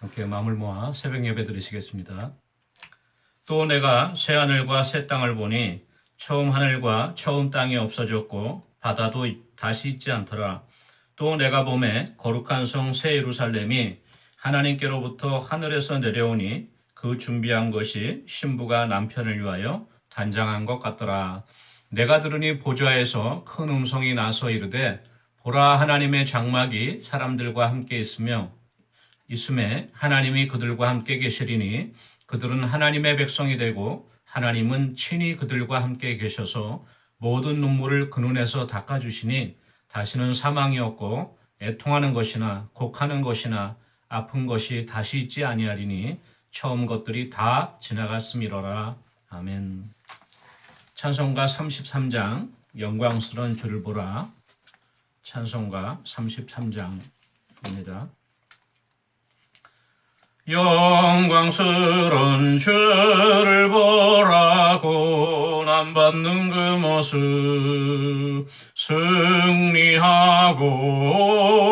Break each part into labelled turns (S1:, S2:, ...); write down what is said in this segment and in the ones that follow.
S1: 이렇게 마음을 모아 새벽 예배 드리시겠습니다. 또 내가 새 하늘과 새 땅을 보니 처음 하늘과 처음 땅이 없어졌고 바다도 다시 있지 않더라. 또 내가 봄에 거룩한 성 새 예루살렘이 하나님께로부터 하늘에서 내려오니 그 준비한 것이 신부가 남편을 위하여 단장한 것 같더라. 내가 들으니 보좌에서 큰 음성이 나서 이르되 보라 하나님의 장막이 사람들과 함께 있으며 있음에 하나님이 그들과 함께 계시리니 그들은 하나님의 백성이 되고 하나님은 친히 그들과 함께 계셔서 모든 눈물을 그 눈에서 닦아주시니 다시는 사망이 없고 애통하는 것이나 곡하는 것이나 아픈 것이 다시 있지 아니하리니 처음 것들이 다 지나갔음이로라. 아멘. 찬송가 33장 영광스러운 주를 보라. 찬송가 33장입니다. 영광스러운 주를 보라고 난 받는 그 모습 승리하고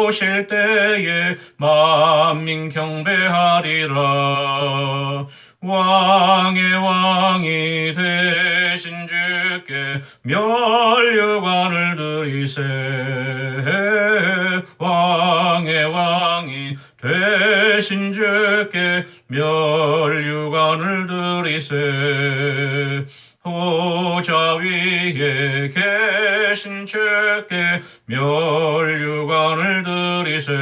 S1: 오실 때에 만민 경배하리라. 왕의 왕이 되신 주께 멸류관을 드리세 왕이 되신 주께 멸류관을 드리세. 보좌 위에 계신 주께 멸류관을 드리세.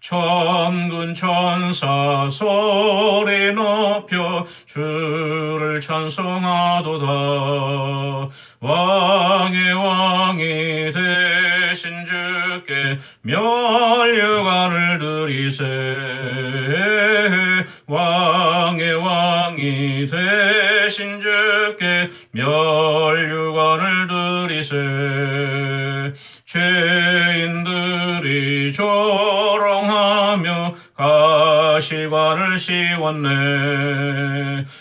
S1: 천군 천사 소리 높여 주를 찬송하도다. 왕의 왕이 되 신 주께 멸류관을 드리세. 왕의 왕이 되신 주께 멸류관을 드리세. 죄인들이 조롱하며 가시관을 씌웠네.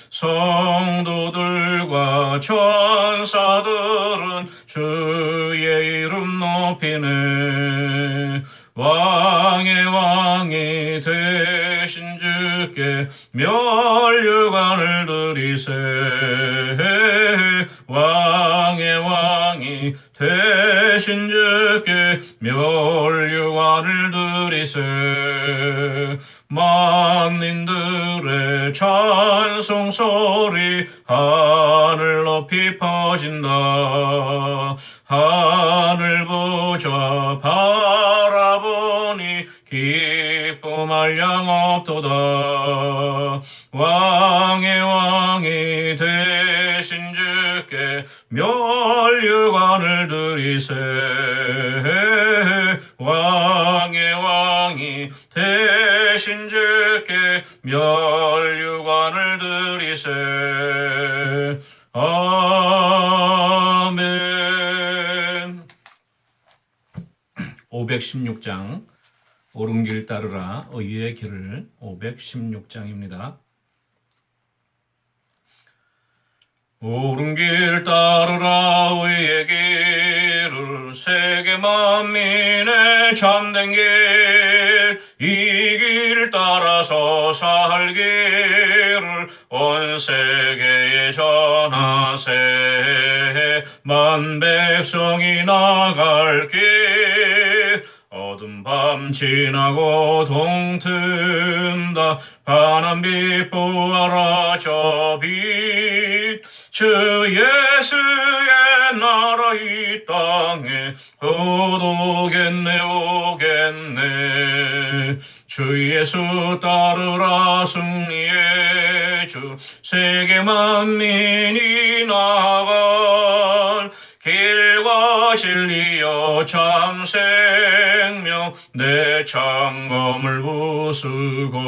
S1: 성도들과 천사들은 주의 이름 높이네 왕의 왕이 되신 주께 멸류관을 드리세. 왕의 왕이 되신 주께 멸류관을 드리세. 만민들의 찬송 소리 하늘 높이 퍼진다. 하 늘 보좌 바라보니 기쁨할 양 없도다. 왕의 왕이 되신 주께 멸류관을 드리세. 왕의 왕이 되신 주 516장 옳은 길 따르라 의의 길을 516장입니다. 옳은 길 따르라 의의 길을 세계 만민의 참된 길 이 길 따라서 살기를 온 세계에 전하세 만 백성이 나갈 길 밤 지나고 동튼다. 바람 빛 보아라 저 빛. 주 예수의 나라 이 땅에 곧 오겠네 오겠네. 주 예수 따르라 승리의 주 세계 만민이 길과 진리여 참 생명 내 창검을 부수고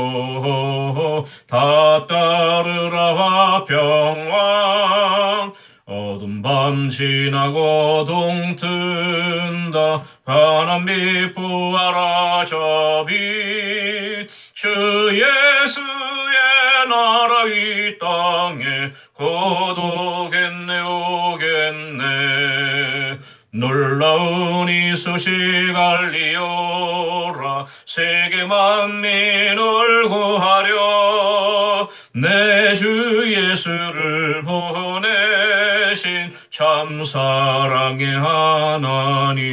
S1: 다 따르라 화평왕 어둠 밤 지나고 동튼다. 바람 빛 부하라 저빛 주 예수의 나라 이 땅에 곧오 놀라운 이 소식 알리오라 세계 만민을 구하려 내 주 예수를 보내신 참 사랑의 하나님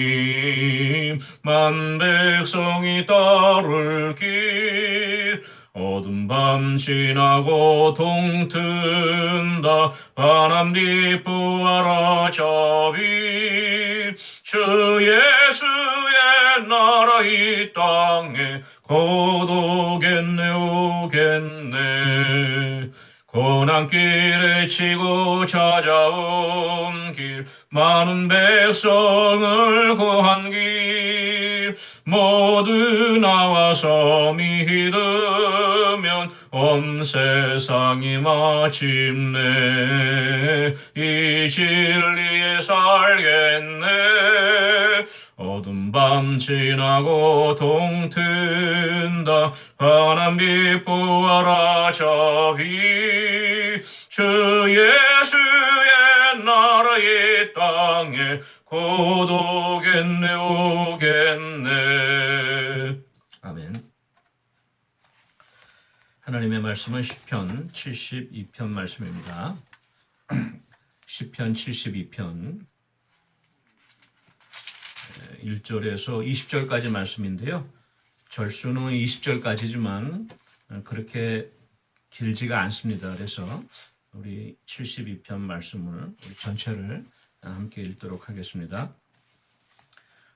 S1: 만 백성이 따를 길 어둠 밤 지나고 동튼다. 바람 뒤부하라 저비 주 예수의 나라 이 땅에 곧 오겠네 오겠네. 고난길에 치고 찾아온 길 많은 백성을 구한 길 모두 나와서 믿으면 온 세상이 마침내 이 진리에 살겠네. 어둠 밤 지나고 동튼다. 바람 비부하라 저기 주 예수의 나라 이 땅에 곧 오겠네 오겠네. 아멘 하나님의 말씀은 시편 72편 말씀입니다 10편 72편 1절에서 20절까지 말씀인데요. 절수는 20절까지지만 그렇게 길지가 않습니다. 그래서 우리 72편 말씀을 우리 전체를 함께 읽도록 하겠습니다.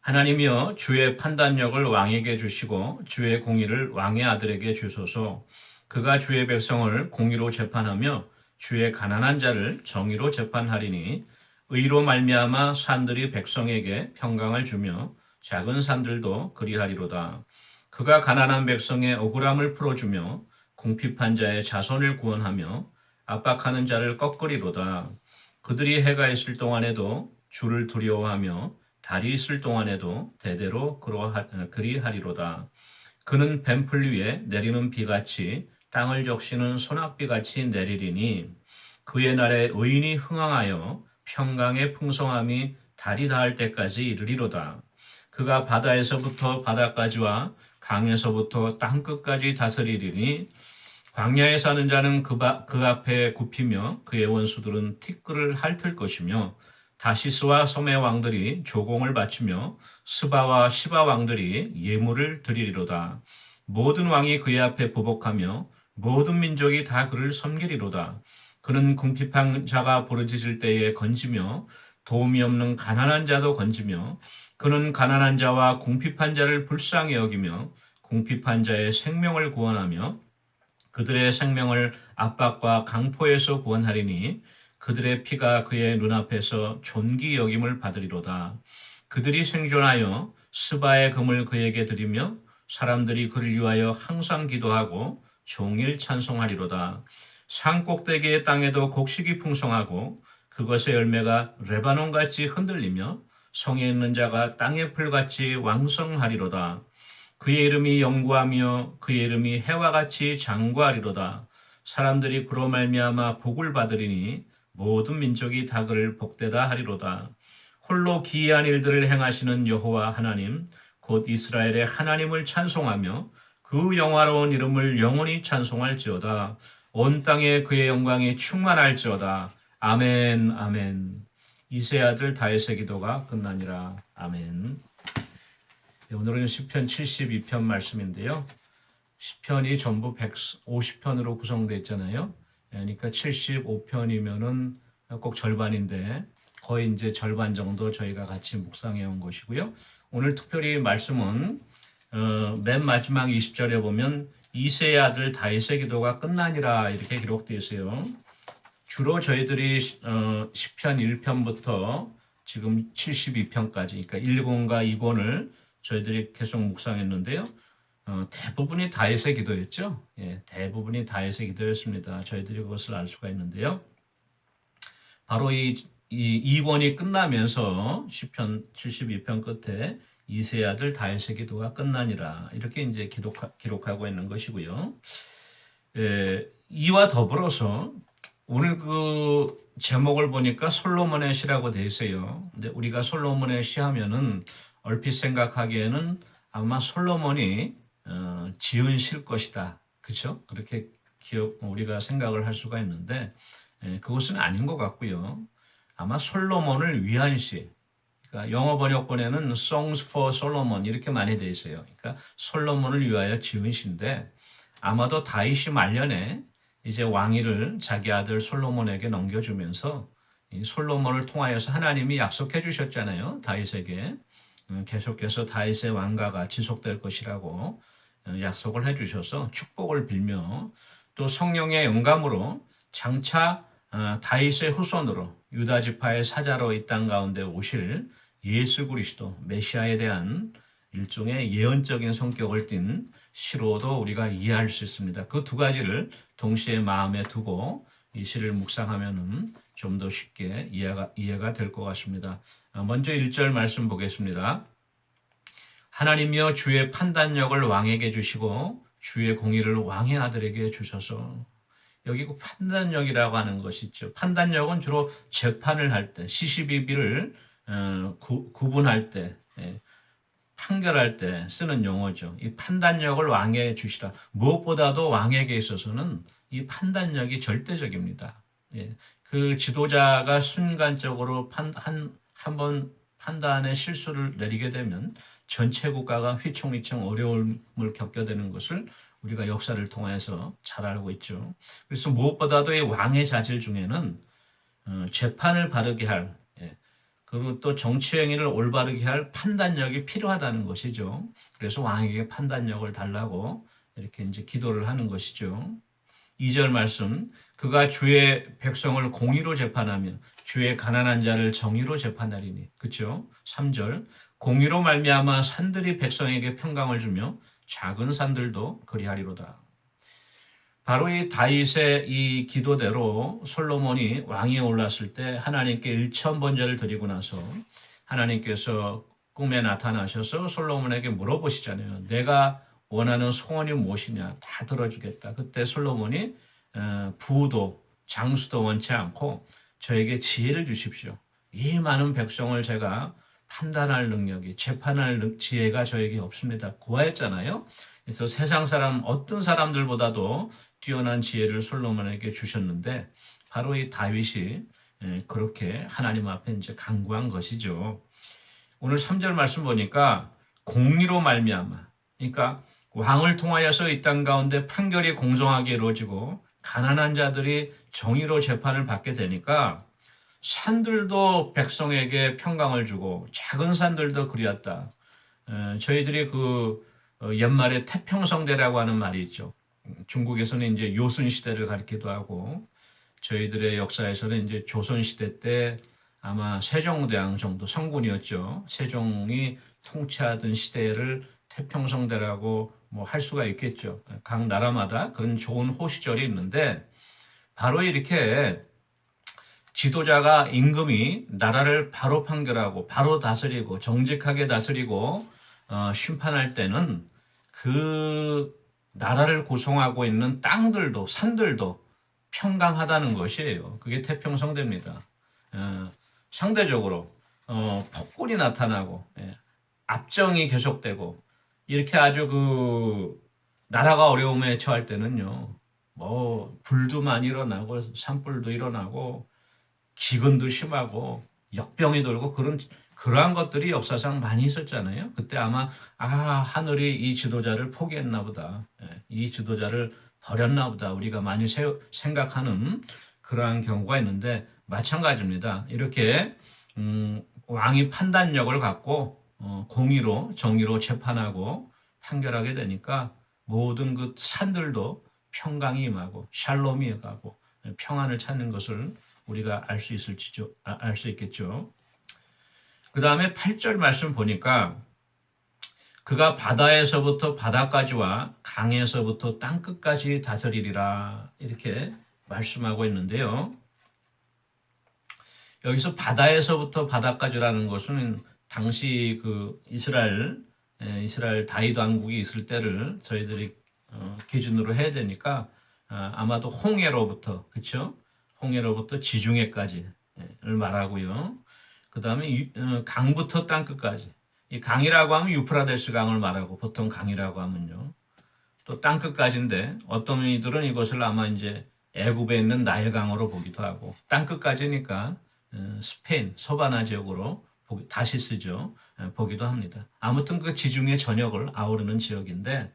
S1: 하나님이여 주의 판단력을 왕에게 주시고 주의 공의를 왕의 아들에게 주소서 그가 주의 백성을 공의로 재판하며 주의 가난한 자를 정의로 재판하리니 의로 말미암아 산들이 백성에게 평강을 주며 작은 산들도 그리하리로다. 그가 가난한 백성의 억울함을 풀어주며 궁핍한 자의 자손을 구원하며 압박하는 자를 꺾으리로다. 그들이 해가 있을 동안에도 주를 두려워하며 달이 있을 동안에도 대대로 그리하리로다. 그는 뱀풀 위에 내리는 비같이 땅을 적시는 소낙비 같이 내리리니 그의 날에 의인이 흥황하여 평강의 풍성함이 달이 닿을 때까지 이르리로다. 그가 바다에서부터 바다까지와 강에서부터 땅 끝까지 다스리리니 광야에 사는 자는 그, 바, 그 앞에 굽히며 그의 원수들은 티끌을 핥을 것이며 다시스와 섬의 왕들이 조공을 바치며 스바와 시바 왕들이 예물을 드리리로다. 모든 왕이 그의 앞에 부복하며 모든 민족이 다 그를 섬기리로다. 그는 궁핍한 자가 부르짖을 때에 건지며 도움이 없는 가난한 자도 건지며 그는 가난한 자와 궁핍한 자를 불쌍히 여기며 궁핍한 자의 생명을 구원하며 그들의 생명을 압박과 강포에서 구원하리니 그들의 피가 그의 눈앞에서 존귀 여김을 받으리로다. 그들이 생존하여 스바의 금을 그에게 드리며 사람들이 그를 위하여 항상 기도하고 종일 찬송하리로다. 산 꼭대기의 땅에도 곡식이 풍성하고 그것의 열매가 레바논같이 흔들리며 성에 있는 자가 땅의 풀같이 왕성하리로다. 그의 이름이 영구하며 그의 이름이 해와 같이 장구하리로다. 사람들이 그로 말미암아 복을 받으리니 모든 민족이 다 그를 복되다 하리로다. 홀로 기이한 일들을 행하시는 여호와 하나님 곧 이스라엘의 하나님을 찬송하며 그 영화로운 이름을 영원히 찬송할지어다. 온 땅에 그의 영광이 충만할지어다. 아멘, 아멘. 이세 아들 다윗의 기도가 끝나니라. 아멘. 네, 오늘은 시편 72편 말씀인데요. 시편이 전부 150편으로 구성되어 있잖아요. 그러니까 75편이면은 꼭 절반인데 거의 이제 절반 정도 저희가 같이 묵상해 온 것이고요. 오늘 특별히 말씀은 어, 맨 마지막 20절에 보면 이세의 아들 다윗의 기도가 끝나니라 이렇게 기록되어 있어요. 주로 저희들이 어, 10편 1편부터 지금 72편까지 그러니까 1권과 2권을 저희들이 계속 묵상했는데요. 어, 대부분이 다윗의 기도였죠. 예, 대부분이 다윗의 기도였습니다. 저희들이 그것을 알 수가 있는데요. 바로 이, 이 2권이 끝나면서 10편 72편 끝에 이세 아들 다윗의 기도가 끝나니라 이렇게 이제 기록, 기록하고 있는 것이고요. 에, 이와 더불어서 오늘 그 제목을 보니까 솔로몬의 시라고 돼 있어요. 근데 우리가 솔로몬의 시 하면은 얼핏 생각하기에는 아마 솔로몬이 어, 지은 실 것이다. 그렇죠? 그렇게 기억 우리가 생각을 할 수가 있는데 예, 그것은 아닌 것 같고요. 아마 솔로몬을 위한 시. 그러니까 영어 번역본에는 Songs for Solomon 이렇게 많이 돼 있어요. 그러니까 솔로몬을 위하여 지은 시인데 아마도 다윗이 말년에 이제 왕위를 자기 아들 솔로몬에게 넘겨주면서 이 솔로몬을 통하여서 하나님이 약속해 주셨잖아요. 다윗에게 음, 계속해서 다윗의 왕가가 지속될 것이라고 어, 약속을 해 주셔서 축복을 빌며 또 성령의 영감으로 장차 어, 다윗의 후손으로 유다 지파의 사자로 이 땅 가운데 오실 예수 그리스도 메시아에 대한 일종의 예언적인 성격을 띤 시로도 우리가 이해할 수 있습니다. 그 두 가지를 동시에 마음에 두고 이 시를 묵상하면은 좀 더 쉽게 이해가 이해가 될 것 같습니다. 아, 먼저 1절 말씀 보겠습니다. 하나님이여 주의 판단력을 왕에게 주시고 주의 공의를 왕의 아들에게 주셔서 여기 그 판단력이라고 하는 것이 있죠. 판단력은 주로 재판을 할 때, 시시비비를 어, 구, 구분할 때, 예, 판결할 때 쓰는 용어죠. 이 판단력을 왕에게 주시라. 무엇보다도 왕에게 있어서는 이 판단력이 절대적입니다. 예, 그 지도자가 순간적으로 판, 한, 한 번 판단의 실수를 내리게 되면 전체 국가가 휘청휘청 어려움을 겪게 되는 것을 우리가 역사를 통해서 잘 알고 있죠. 그래서 무엇보다도 이 왕의 자질 중에는 어, 재판을 바르게 할 예, 그리고 또 정치 행위를 올바르게 할 판단력이 필요하다는 것이죠. 그래서 왕에게 판단력을 달라고 이렇게 이제 기도를 하는 것이죠. 2절 말씀 그가 주의 백성을 공의로 재판하며 주의 가난한 자를 정의로 재판하리니 그렇죠? 3절 공의로 말미암아 산들이 백성에게 평강을 주며 작은 산들도 그리하리로다. 바로 이 다윗의 이 기도대로 솔로몬이 왕위에 올랐을 때 하나님께 일천 번제를 드리고 나서 하나님께서 꿈에 나타나셔서 솔로몬에게 물어보시잖아요. 내가 원하는 소원이 무엇이냐 다 들어주겠다. 그때 솔로몬이 어, 부도 장수도 원치 않고 저에게 지혜를 주십시오. 이 많은 백성을 제가 판단할 능력이 재판할 능- 지혜가 저에게 없습니다. 고하였잖아요. 그래서 세상 사람 어떤 사람들보다도 뛰어난 지혜를 솔로몬에게 주셨는데 바로 이 다윗이 예, 그렇게 하나님 앞에 이제 간구한 것이죠. 오늘 3절 말씀 보니까 공의로 말미암아 그러니까 왕을 통하여서 이 땅 가운데 판결이 공정하게 이루어지고 가난한 자들이 정의로 재판을 받게 되니까 산들도 백성에게 평강을 주고 작은 산들도 그리웠다. 에, 저희들이 그 어, 옛말에 태평성대라고 하는 말이 있죠. 음, 중국에서는 이제 요순 시대를 가리키도 하고 저희들의 역사에서는 이제 조선 시대 때 아마 세종대왕 정도 성군이었죠. 세종이 통치하던 시대를 태평성대라고 뭐 할 수가 있겠죠. 각 나라마다 그런 좋은 호시절이 있는데 바로 이렇게 지도자가 임금이 나라를 바로 판결하고 바로 다스리고 정직하게 다스리고 어, 심판할 때는 그 나라를 구성하고 있는 땅들도 산들도 평강하다는 것이에요. 그게 태평성대입니다. 어, 상대적으로 어, 폭군이 나타나고 예, 압정이 계속되고 이렇게 아주 그 나라가 어려움에 처할 때는요. 뭐 불도 많이 일어나고 산불도 일어나고 기근도 심하고 역병이 돌고 그런 그러한 것들이 역사상 많이 있었잖아요. 그때 아마 아 하늘이 이 지도자를 포기했나 보다. 예, 이 지도자를 버렸나 보다. 우리가 많이 세- 생각하는 그러한 경우가 있는데 마찬가지입니다. 이렇게 음, 왕이 판단력을 갖고 어, 공의로 정의로 재판하고 판결하게 되니까 모든 그 산들도 평강이 임하고 샬롬이 임하고 평안을 찾는 것을 우리가 알 수 있을지죠, 알수 있겠죠. 그 다음에 8절 말씀 보니까 그가 바다에서부터 바다까지와 강에서부터 땅끝까지 다스리리라 이렇게 말씀하고 있는데요. 여기서 바다에서부터 바다까지라는 것은 당시 그 이스라엘 에, 이스라엘 다윗 왕국이 있을 때를 저희들이 어, 기준으로 해야 되니까 아, 아마도 홍해로부터 그렇죠? 홍해로부터 지중해까지를 말하고요. 그 다음에 강부터 땅 끝까지. 이 강이라고 하면 유프라데스 강을 말하고 보통 강이라고 하면요. 또 땅 끝까지인데 어떤 이들은 이것을 아마 이제 애굽에 있는 나일강으로 보기도 하고 땅 끝까지니까 어, 스페인 서바나 지역으로 다시 쓰죠. 에, 보기도 합니다. 아무튼 그 지중해 전역을 아우르는 지역인데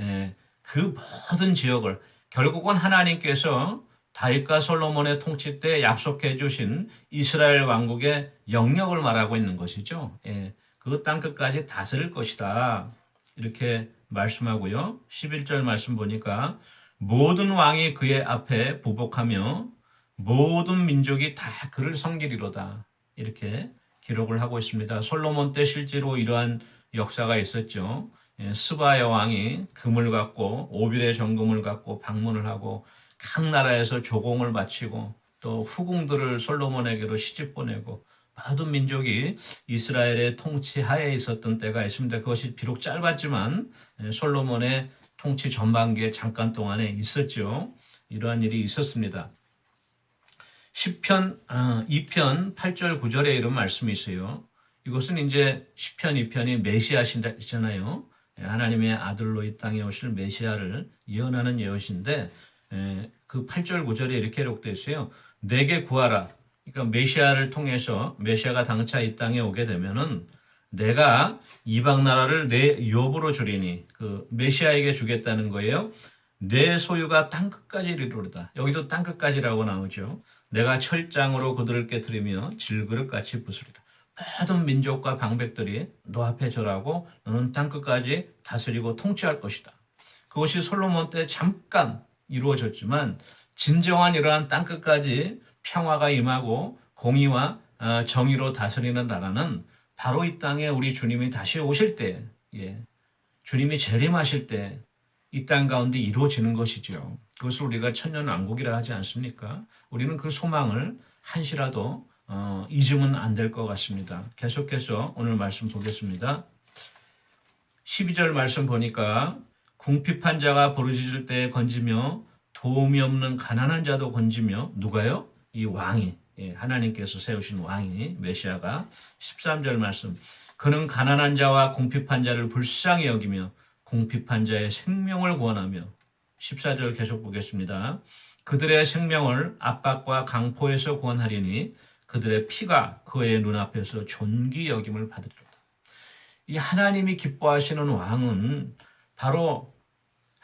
S1: 에, 그 모든 지역을 결국은 하나님께서 다윗과 솔로몬의 통치 때 약속해 주신 이스라엘 왕국의 영역을 말하고 있는 것이죠. 예, 그땅 끝까지 다스릴 것이다. 이렇게 말씀하고요. 11절 말씀 보니까 모든 왕이 그의 앞에 부복하며 모든 민족이 다 그를 섬기리로다. 이렇게 기록을 하고 있습니다. 솔로몬 때 실제로 이러한 역사가 있었죠. 예, 스바의 왕이 금을 갖고 오빌의 정금을 갖고 방문을 하고 각 나라에서 조공을 바치고 또 후궁들을 솔로몬에게로 시집 보내고 모든 민족이 이스라엘의 통치 하에 있었던 때가 있습니다. 그것이 비록 짧았지만 예, 솔로몬의 통치 전반기에 잠깐 동안에 있었죠. 이러한 일이 있었습니다. 10편, 아, 2편 8절 9절에 이런 말씀이 있어요. 이것은 이제 10편, 2편이 메시아시잖아요. 예, 하나님의 아들로 이 땅에 오실 메시아를 예언하는 예언인데 에, 그 8절 9절에 이렇게 기록되어 있어요. 내게 구하라. 그러니까 메시아를 통해서 메시아가 당차 이 땅에 오게 되면은 내가 이방 나라를 내 유업으로 주리니 그 메시아에게 주겠다는 거예요. 내 소유가 땅 끝까지 이르리로다. 여기도 땅 끝까지라고 나오죠. 내가 철장으로 그들을 깨뜨리며 질그릇같이 부수리라. 모든 민족과 방백들이 너 앞에 절하고 너는 땅 끝까지 다스리고 통치할 것이다. 그것이 솔로몬 때 잠깐 이루어졌지만 진정한 이러한 땅 끝까지 평화가 임하고 공의와 어, 정의로 다스리는 나라는 바로 이 땅에 우리 주님이 다시 오실 때, 예, 주님이 재림하실 때 이 땅 가운데 이루어지는 것이죠. 그것을 우리가 천년 왕국이라 하지 않습니까? 우리는 그 소망을 한시라도 어, 잊으면 안 될 것 같습니다. 계속해서 오늘 말씀 보겠습니다. 12절 말씀 보니까 궁핍한 자가 부르짖을 때 건지며 도움이 없는 가난한 자도 건지며 누가요? 이 왕이 예, 하나님께서 세우신 왕이 메시아가 13절 말씀 그는 가난한 자와 궁핍한 자를 불쌍히 여기며 궁핍한 자의 생명을 구원하며 14절 계속 보겠습니다. 그들의 생명을 압박과 강포에서 구원하리니 그들의 피가 그의 눈앞에서 존귀 여김을 받으리로다. 이 하나님이 기뻐하시는 왕은 바로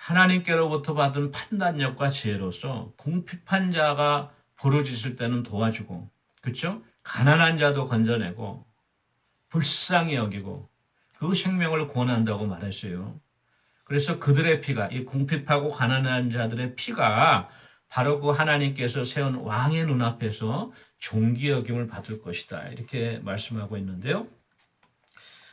S1: 하나님께로부터 받은 판단력과 지혜로서 궁핍한 자가 부르짖을 때는 도와주고 그렇죠? 가난한 자도 건져내고 불쌍히 여기고 그 생명을 구원한다고 말했어요. 그래서 그들의 피가 이 궁핍하고 가난한 자들의 피가 바로 그 하나님께서 세운 왕의 눈앞에서 존귀 여김을 받을 것이다. 이렇게 말씀하고 있는데요.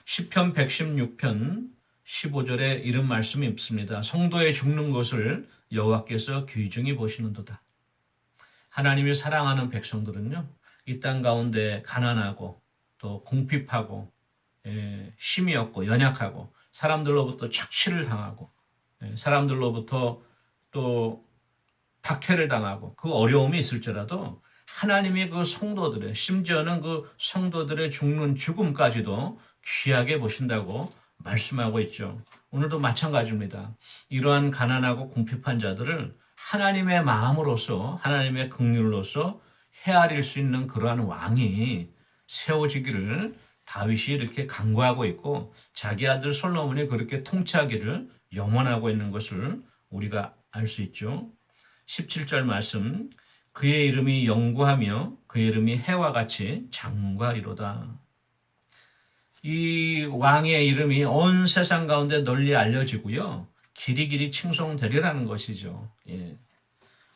S1: 시편 116편 15절에 이런 말씀이 있습니다. 성도의 죽는 것을 여호와께서 귀중히 보시는도다. 하나님이 사랑하는 백성들은요. 이 땅 가운데 가난하고 또 궁핍하고 예, 힘이 없고 연약하고 사람들로부터 착취를 당하고 예, 사람들로부터 또 박해를 당하고 그 어려움이 있을지라도 하나님이 그 성도들의 심지어는 그 성도들의 죽는 죽음까지도 귀하게 보신다고 말씀하고 있죠. 오늘도 마찬가지입니다. 이러한 가난하고 궁핍한 자들을 하나님의 마음으로서 하나님의 긍휼로서 헤아릴 수 있는 그러한 왕이 세워지기를 다윗이 이렇게 강구하고 있고 자기 아들 솔로몬이 그렇게 통치하기를 염원하고 있는 것을 우리가 알 수 있죠. 17절 말씀 그의 이름이 영구하며 그의 이름이 해와 같이 장과이로다. 이 왕의 이름이 온 세상 가운데 널리 알려지고요. 길이 길이 칭송되리라는 것이죠. 예.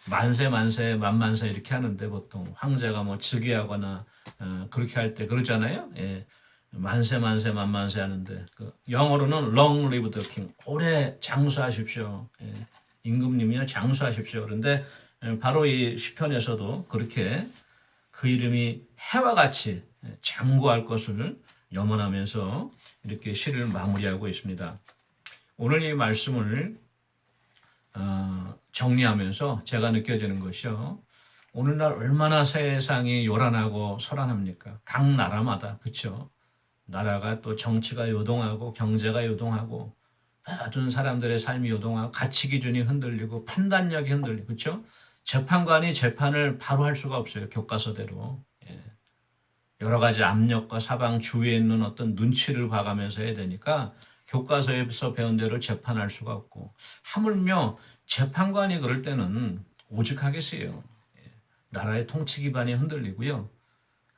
S1: 만세 만세 만만세 이렇게 하는데 보통 황제가 뭐 즉위하거나 어, 그렇게 할 때 그러잖아요. 예. 만세 만세 만만세 하는데 그 영어로는 long live the king 오래 장수하십시오. 예. 임금님이요 장수하십시오. 그런데 예, 바로 이 시편에서도 그렇게 그 이름이 해와 같이 장구할 것을 염원하면서 이렇게 시를 마무리하고 있습니다. 오늘 이 말씀을 어, 정리하면서 제가 느껴지는 것이요. 오늘날 얼마나 세상이 요란하고 소란합니까? 각 나라마다 그렇죠. 나라가 또 정치가 요동하고 경제가 요동하고 모든 사람들의 삶이 요동하고 가치 기준이 흔들리고 판단력이 흔들리고 그렇죠. 재판관이 재판을 바로 할 수가 없어요. 교과서대로. 예. 여러 가지 압력과 사방 주위에 있는 어떤 눈치를 봐가면서 해야 되니까 교과서에서 배운 대로 재판할 수가 없고 하물며 재판관이 그럴 때는 오직하겠어요. 예. 나라의 통치 기반이 흔들리고요.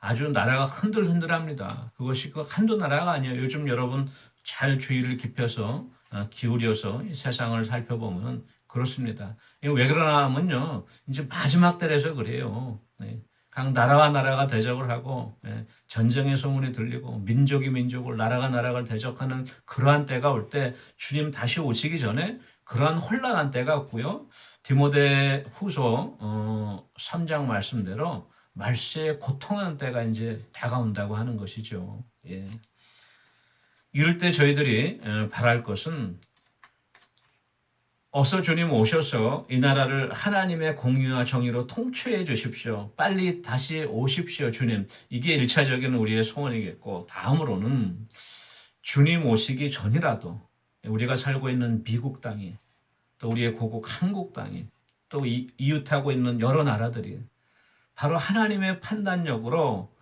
S1: 아주 나라가 흔들흔들합니다. 그것이 그 한두 나라가 아니에요. 요즘 여러분 잘 주의를 깊여서 어, 기울여서 이 세상을 살펴보면 그렇습니다. 왜 그러나 하면요. 이제 마지막 때라서 그래요. 네. 각 나라와 나라가 대적을 하고 예, 전쟁의 소문이 들리고 민족이 민족을 나라가 나라를 대적하는 그러한 때가 올 때 주님 다시 오시기 전에 그러한 혼란한 때가 없고요. 디모데 어, 3장 말씀대로 말세에 고통하는 때가 이제 다가온다고 하는 것이죠. 예. 이럴 때 저희들이 어, 바랄 것은 어서 주님 오셔서 이 나라를 하나님의 공의와 정의로 통치해 주십시오. 빨리 다시 오십시오, 주님. 이게 일차적인 우리의 소원이겠고, 다음으로는 주님 오시기 전이라도 우리가 살고 있는 미국 땅이, 또 우리의 고국 한국 땅이, 또 이- 이웃하고 있는 여러 나라들이 바로 하나님의 판단력으로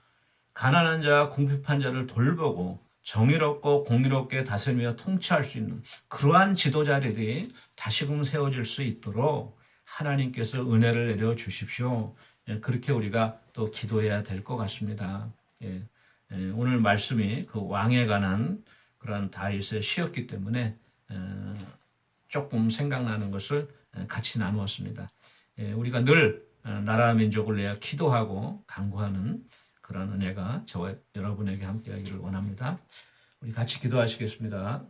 S1: 가난한 자와 궁핍한 자를 돌보고 정의롭고 공의롭게 다스리며 통치할 수 있는 그러한 지도자들이 다시금 세워질 수 있도록 하나님께서 은혜를 내려 주십시오. 예, 그렇게 우리가 또 기도해야 될 것 같습니다. 예, 예, 오늘 말씀이 그 왕에 관한 그런 다윗의 시였기 때문에 어, 조금 생각나는 것을 어, 같이 나누었습니다. 예, 우리가 늘 어, 나라 민족을 위해 기도하고 간구하는 그런 은혜가 저와 여러분에게 함께하기를 원합니다. 우리 같이 기도하시겠습니다.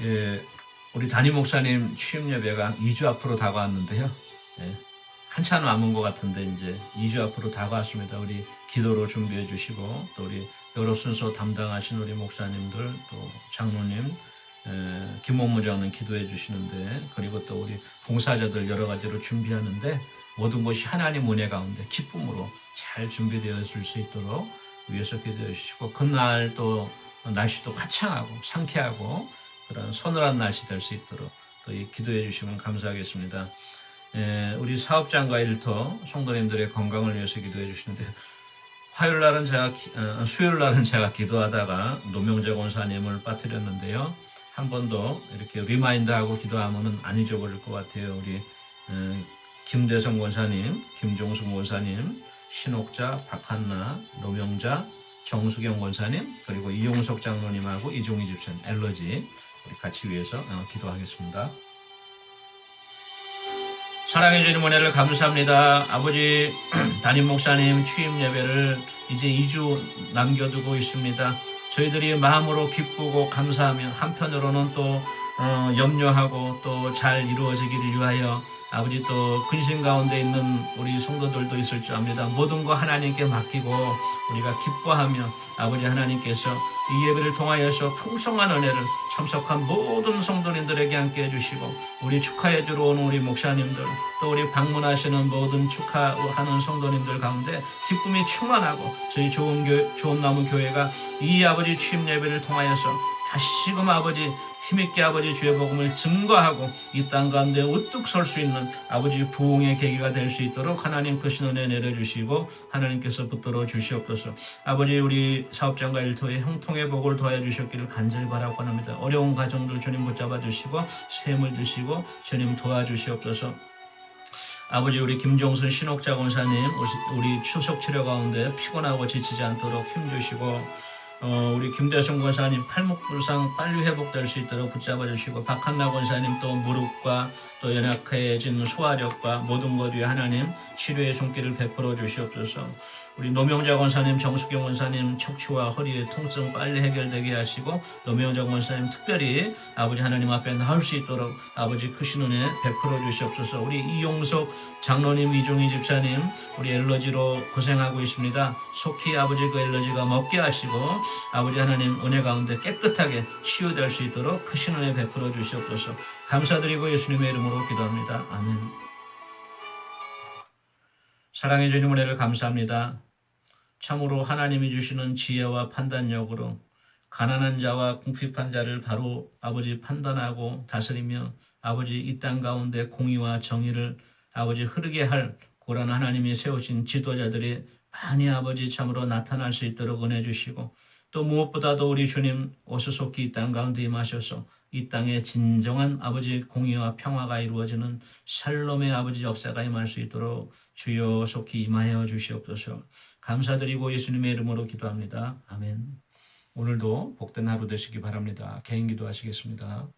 S1: 예, 우리 담임 목사님 취임 예배가 2주 앞으로 다가왔는데요. 예, 한참 남은 것 같은데 이제 2주 앞으로 다가왔습니다. 우리 기도로 준비해 주시고 또 우리 여러 순서 담당하신 우리 목사님들 또 장로님 에, 김홍무 장로님 기도해 주시는데 그리고 또 우리 봉사자들 여러 가지로 준비하는데 모든 것이 하나님 은혜 가운데 기쁨으로 잘 준비되었을 수 있도록 위해서 기도해 주시고 그날 또 날씨도 화창하고 상쾌하고 그런 서늘한 날씨 될 수 있도록 또이 기도해 주시면 감사하겠습니다. 에, 우리 사업장과 일터 성도님들의 건강을 위해서 기도해 주시는데 화요일 날은 제가 기- 어, 수요일 날은 제가 기도하다가 노명재 권사님을 빠뜨렸는데요. 한 번 더 이렇게 리마인드하고 기도하면은 안 잊어버릴 것 같아요. 우리 어, 김대성 권사님, 김종숙 권사님, 신옥자, 박한나, 노명자, 정수경 권사님, 그리고 이용석 장로님하고 이종희 집사님, 엘러지 우리 같이 위해서 어, 기도하겠습니다. 사랑해 주님 은혜를 감사합니다. 아버지 담임 목사님 취임 예배를 이제 2주 남겨두고 있습니다. 저희들이 마음으로 기쁘고 감사하며 한편으로는 또 어, 염려하고 또 잘 이루어지기를 위하여 아버지 또 근심 가운데 있는 우리 성도들도 있을 줄 압니다. 모든 거 하나님께 맡기고 우리가 기뻐하며 아버지 하나님께서 이 예배를 통하여서 풍성한 은혜를 참석한 모든 성도님들에게 함께 해주시고 우리 축하해 주러 온 우리 목사님들 또 우리 방문하시는 모든 축하하는 성도님들 가운데 기쁨이 충만하고 저희 좋은 교 좋은 나무 교회가 이 아버지 취임 예배를 통하여서 다시금 아버지 힘있게 아버지 주의 복음을 증거하고 이 땅 가운데 우뚝 설 수 있는 아버지 부흥의 계기가 될 수 있도록 하나님 크신 은혜 내려주시고 하나님께서 붙들어 주시옵소서. 아버지 우리 사업장과 일터에 형통의 복을 더해 주셨기를 간절히 바라고 합니다. 어려운 가정들 주님 붙잡아 주시고 샘을 주시고 주님 도와주시옵소서. 아버지 우리 김종순 신옥자 권사님 우리 추석 치료 가운데 피곤하고 지치지 않도록 힘주시고 어, 우리 김대성 권사님 팔목 불상 빨리 회복될 수 있도록 붙잡아 주시고 박한나 권사님 또 무릎과 또 연약해진 소화력과 모든 것 위에 하나님 치료의 손길을 베풀어 주시옵소서 우리 노명자 권사님, 정숙경 권사님 척추와 허리의 통증 빨리 해결되게 하시고 노명자 권사님 특별히 아버지 하나님 앞에 나올 수 있도록 아버지 크신 은혜 베풀어 주시옵소서. 우리 이용석 장로님, 이종희 집사님 우리 엘러지로 고생하고 있습니다. 속히 아버지 그 엘러지가 먹게 하시고 아버지 하나님 은혜 가운데 깨끗하게 치유될 수 있도록 크신 은혜 베풀어 주시옵소서. 감사드리고 예수님의 이름으로 기도합니다. 아멘. 사랑해 주님 은혜를 감사합니다. 참으로 하나님이 주시는 지혜와 판단력으로 가난한 자와 궁핍한 자를 바로 아버지 판단하고 다스리며 아버지 이 땅 가운데 공의와 정의를 아버지 흐르게 할 고란 하나님이 세우신 지도자들이 많이 아버지 참으로 나타날 수 있도록 은혜 주시고 또 무엇보다도 우리 주님 오수속히 이 땅 가운데 임하셔서 이 땅에 진정한 아버지 공의와 평화가 이루어지는 살롬의 아버지 역사가 임할 수 있도록 주여 속히 임하여 주시옵소서. 감사드리고 예수님의 이름으로 기도합니다. 아멘. 오늘도 복된 하루 되시기 바랍니다. 개인 기도하시겠습니다.